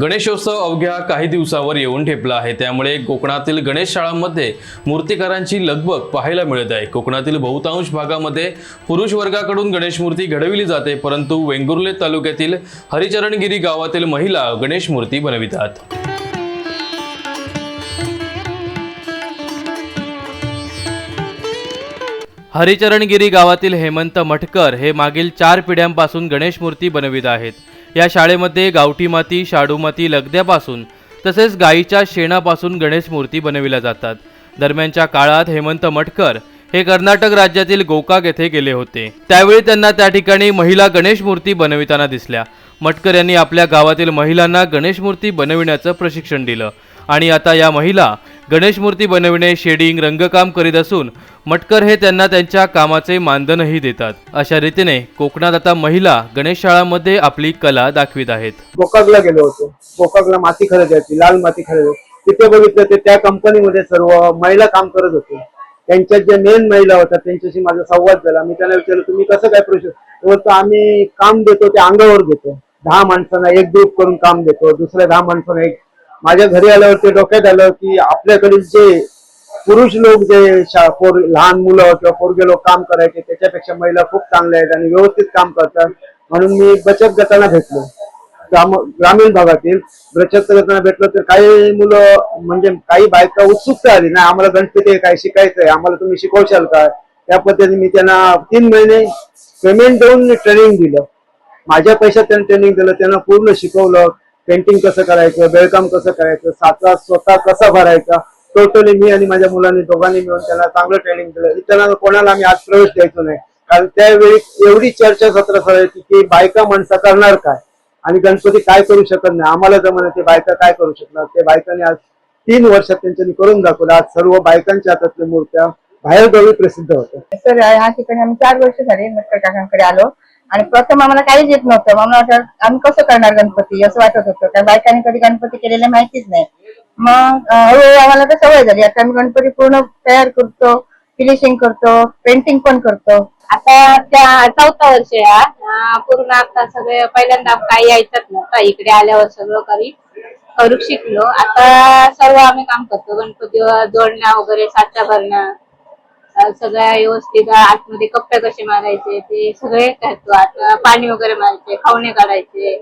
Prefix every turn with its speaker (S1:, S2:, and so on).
S1: गणेशोत्सव अवघ्या काही दिवसावर येऊन ठेपला आहे. त्यामुळे कोकणातील गणेश शाळांमध्ये मूर्तिकारांची लगबग पाहायला मिळत आहे. कोकणातील बहुतांश भागामध्ये पुरुष वर्गाकडून गणेश मूर्ती घडविली जाते परंतु वेंगुर्ले तालुक्यातील हरिचरणगिरी गावातील महिला गणेश मूर्ती बनवितात. हरिचरणगिरी गावातील हेमंत मटकर हे मागील चार पिढ्यांपासून गणेश मूर्ती बनवित आहेत. या शाळेमध्ये गावठी माती शाडू माती लगद्यापासून तसेच गायीच्या शेणापासून गणेश मूर्ती बनविल्या जातात. दरम्यानच्या काळात हेमंत मटकर हे कर्नाटक राज्यातील गोकाक येथे गेले होते. त्यावेळी त्यांना त्या ठिकाणी महिला गणेश मूर्ती बनविताना दिसल्या. मटकर यांनी आपल्या गावातील महिलांना गणेश मूर्ती बनविण्याचं प्रशिक्षण दिलं आणि आता या महिला गणेश मूर्ती बनविणे शेडिंग रंगकाम करीत असून मटकर हे त्यांना त्यांच्या कामाचे मानधनही देतात. अशा रीतीने कोकणात आता महिला गणेश शाळांमध्ये आपली कला दाखवित आहेत.
S2: गोकाकला गेलो होतो. गोकाकला माती खरेदी होती लाल माती खरेदी तिथे बघितलं ते त्या कंपनीमध्ये सर्व महिला काम करत होते. त्यांच्या ज्या मेन महिला होत्या त्यांच्याशी माझा संवाद झाला. मी त्यांना विचारलं तुम्ही कसं काय प्रोसेस आम्ही काम देतो ते अंगावर देतो दहा माणसांना एक ग्रुप करून काम देतो दुसऱ्या दहा माणसांना एक माझ्या घरी आल्यावर ते डोक्यात आलं की आपल्याकडील जे पुरुष लोक जे शा- पोर लहान मुलं किंवा पोरगे लोक काम करायचे त्याच्यापेक्षा महिला खूप चांगल्या आहेत आणि व्यवस्थित काम करतात. म्हणून मी बचत गटाला भेटलो. ग्राम ग्रामीण भागातील बचत गटाला भेटलो तर काही मुलं म्हणजे काही बायका उत्सुकता आली नाही आम्हाला गणपती काय शिकायचं आहे आम्हाला तुम्ही शिकवशाल का? त्या पद्धतीने मी त्यांना तीन महिने पेमेंट देऊन ट्रेनिंग दिलं. माझ्या पैशात त्यांनी ट्रेनिंग दिलं त्यांना पूर्ण शिकवलं. पेंटिंग कसं करायचं बेळकाम कसं करायचं साचा स्वतः कसा भरायचा टोटली मी आणि माझ्या मुलांनी दोघांनी मिळून त्यांना चांगलं ट्रेनिंग दिलं. इतरांना कोणाला आम्ही आज प्रवेश द्यायचो नाही. कारण त्यावेळी एवढी चर्चा सत्र करायची की बायका माणसं करणार काय? आणि गणपती काय करू शकत नाही? आम्हाला जमलं ते बायका काय करू शकणार? ते बायकांनी आज तीन वर्षात त्यांच्यानी करून दाखवलं. आज सर्व बायकांच्या हातातल्या मूर्त्या बाहेरगावी प्रसिद्ध होत्या.
S3: सर ह्या ठिकाणी आम्ही चार वर्ष झाले मटकर काकांकडे आलो. आणि प्रथम आम्हाला काहीच येत नव्हतं. आम्हाला वाटलं आम्ही कसं करणार गणपती? असं वाटत होतं. त्या बायकांनी कधी गणपती केलेले माहितीच नाही. मग हळूहळू आम्हाला तर सवय झाली. आता आम्ही गणपती पूर्ण तयार करतो फिनिशिंग करतो पेंटिंग पण करतो.
S4: आता त्या चौथा वर्ष आहे पूर्ण आता सगळे पहिल्यांदा काही यायचंच नव्हतं. इकडे आल्यावर सगळं काही करू शिकलो. आता सर्व आम्ही काम करतो. गणपती जोडण्या वगैरे साचा भरणं. सगळ्या व्यवस्थित आतमध्ये कप्पे कसे मारायचे ते सगळे करतो आता पाणी वगैरे मारायचे खावणे काढायचे.